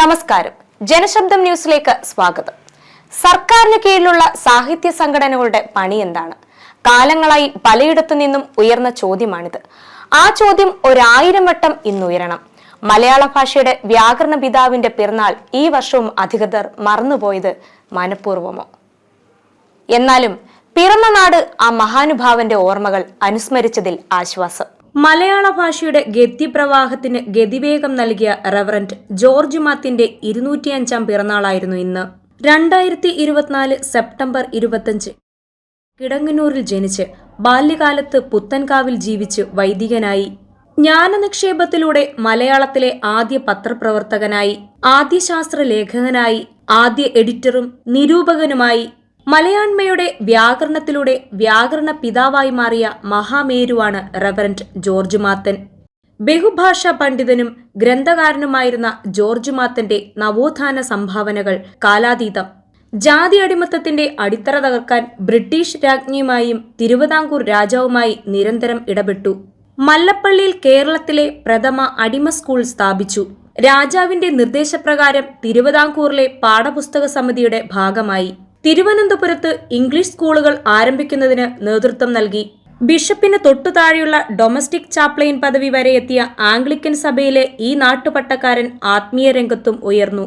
നമസ്കാരം. ജനശബ്ദം ന്യൂസിലേക്ക് സ്വാഗതം. സർക്കാരിന് കീഴിലുള്ള സാഹിത്യ സംഘടനകളുടെ പണി എന്താണ്? കാലങ്ങളായി പലയിടത്തു നിന്നും ഉയർന്ന ചോദ്യമാണിത്. ആ ചോദ്യം ഒരായിരം വട്ടം ഇന്നുയരണം. മലയാള ഭാഷയുടെ വ്യാകരണ പിതാവിന്റെ പിറന്നാൾ ഈ വർഷവും അധികൃതർ മറന്നുപോയത് മനഃപൂർവമോ എന്നാലും പിറന്ന നാട് ആ മഹാനുഭാവന്റെ ഓർമ്മകൾ അനുസ്മരിച്ചതിൽ ആശ്വാസം. മലയാള ഭാഷയുടെ ഗദ്യപ്രവാഹത്തിന് ഗതിവേഗം നൽകിയ റവറന്റ് ജോർജ് മാത്തിന്റെ ഇരുന്നൂറ്റിയഞ്ചാം പിറന്നാളായിരുന്നു ഇന്ന്. രണ്ടായിരത്തി ഇരുപത്തിനാല് സെപ്റ്റംബർ ഇരുപത്തഞ്ച് കിടങ്ങനൂരിൽ ജനിച്ച് ബാല്യകാലത്ത് പുത്തൻകാവിൽ ജീവിച്ച് വൈദികനായി. ജ്ഞാനനിക്ഷേപത്തിലൂടെ മലയാളത്തിലെ ആദ്യ പത്രപ്രവർത്തകനായി ആദ്യ ശാസ്ത്ര ലേഖകനായി ആദ്യ എഡിറ്ററും നിരൂപകനുമായി മലയാണ്മയുടെ വ്യാകരണത്തിലൂടെ വ്യാകരണ പിതാവായി മാറിയ മഹാമേരുവാണ് റവറന്റ് ജോർജ് മാത്തൻ. ബഹുഭാഷാ പണ്ഡിതനും ഗ്രന്ഥകാരനുമായിരുന്ന ജോർജ് മാത്തന്റെ നവോത്ഥാന സംഭാവനകൾ കാലാതീതം. ജാതി അടിമത്തത്തിന്റെ അടിത്തറ തകർക്കാൻ ബ്രിട്ടീഷ് രാജ്ഞിയുമായും തിരുവിതാംകൂർ രാജാവുമായി നിരന്തരം ഇടപെട്ടു. മല്ലപ്പള്ളിയിൽ കേരളത്തിലെ പ്രഥമ അടിമ സ്കൂൾ സ്ഥാപിച്ചു. രാജാവിന്റെ നിർദ്ദേശപ്രകാരം തിരുവിതാംകൂറിലെ പാഠപുസ്തക സമിതിയുടെ ഭാഗമായി. തിരുവനന്തപുരത്ത് ഇംഗ്ലീഷ് സ്കൂളുകൾ ആരംഭിക്കുന്നതിന് നേതൃത്വം നൽകി. ബിഷപ്പിന് തൊട്ടു താഴെയുള്ള ഡൊമസ്റ്റിക് ചാപ്ലൈൻ പദവി വരെ എത്തിയ ആംഗ്ലിക്കൻ സഭയിലെ ഈ നാട്ടുപട്ടക്കാരൻ ആത്മീയ രംഗത്തും ഉയർന്നു.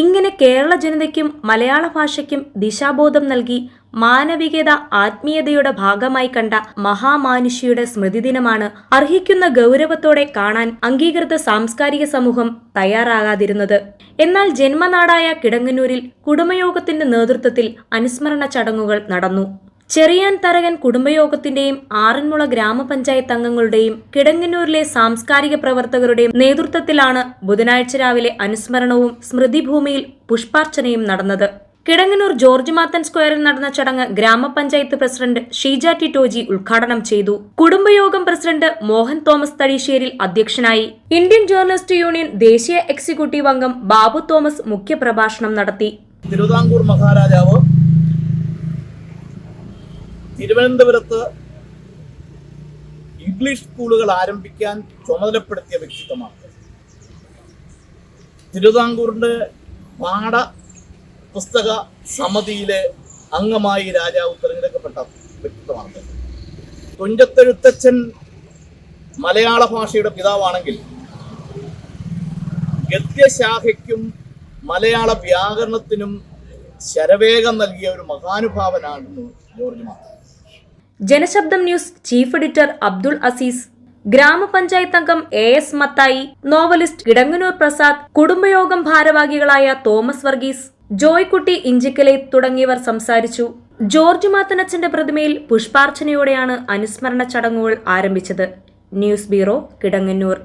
ഇങ്ങനെ കേരള ജനതയ്ക്കും മലയാള ഭാഷയ്ക്കും ദിശാബോധം നൽകി മാനവികത ആത്മീയതയുടെ ഭാഗമായി കണ്ട മഹാമാനുഷിയുടെ സ്മൃതിദിനമാണ് അർഹിക്കുന്ന ഗൗരവത്തോടെ കാണാൻ അംഗീകൃത സാംസ്കാരിക സമൂഹം തയ്യാറാകാതിരുന്നത്. എന്നാൽ ജന്മനാടായ കിടങ്ങന്നൂരിൽ കുടുംബയോഗത്തിന്റെ നേതൃത്വത്തിൽ അനുസ്മരണ ചടങ്ങുകൾ നടന്നു. ചെറിയാൻ തരകൻ കുടുംബയോഗത്തിന്റെയും ആറന്മുള ഗ്രാമപഞ്ചായത്ത് അംഗങ്ങളുടെയും കിടങ്ങന്നൂരിലെ സാംസ്കാരിക പ്രവർത്തകരുടെയും നേതൃത്വത്തിലാണ് ബുധനാഴ്ച രാവിലെ അനുസ്മരണവും സ്മൃതിഭൂമിയിൽ പുഷ്പാർച്ചനയും നടന്നത്. കിടങ്ങനൂർ ജോർജ് മാത്തൻ സ്ക്വയറിൽ നടന്ന ചടങ്ങ് ഗ്രാമപഞ്ചായത്ത് പ്രസിഡന്റ് ഷീജ ടി ടോജി ഉദ്ഘാടനം ചെയ്തു. കുടുംബയോഗം പ്രസിഡന്റ് മോഹൻ തോമസ് തടീശ്ശേരിൽ അധ്യക്ഷനായി. ഇന്ത്യൻ ജേർണലിസ്റ്റ് യൂണിയൻ ദേശീയ എക്സിക്യൂട്ടീവ് അംഗം ബാബു തോമസ് മുഖ്യപ്രഭാഷണം നടത്തി. തിരുവിതാംകൂർ മഹാരാജാവ് തിരുവനന്തപുരത്ത് ഇംഗ്ലീഷ് സ്കൂളുകൾ ആരംഭിക്കാൻ ചുമതലപ്പെടുത്തിയ വ്യക്തിത്വമാണ്. തിരുവിതാംകൂറിന്റെ പാഠ പുസ്തക സമിതിയിലെ അംഗമായി രാജാവ് തിരഞ്ഞെടുക്കപ്പെട്ട വ്യക്തിത്വമാണ്. തുഞ്ചത്തെഴുത്തച്ഛൻ മലയാള ഭാഷയുടെ പിതാവാണെങ്കിൽ ഗദ്യശാഖയ്ക്കും മലയാള വ്യാകരണത്തിനും ശരവേഗം നൽകിയ ഒരു മഹാനുഭാവനായിരുന്നു George Mathan Janasabdam news chief editor Abdul Azeez ഗ്രാമപഞ്ചായത്ത് അംഗം A S Mathai novelist Kidanganoor Prasad കുടുംബയോഗം ഭാരവാഹികളായ തോമസ് വർഗീസ് ജോയ്ക്കുട്ടി ഇഞ്ചിക്കലെ തുടങ്ങിയവർ സംസാരിച്ചു. ജോർജ് മാത്തനച്ചന്റെ പ്രതിമയിൽ പുഷ്പാർച്ചനയോടെയാണ് അനുസ്മരണ ചടങ്ങുകൾ ആരംഭിച്ചത്. News bureau Kidangannur.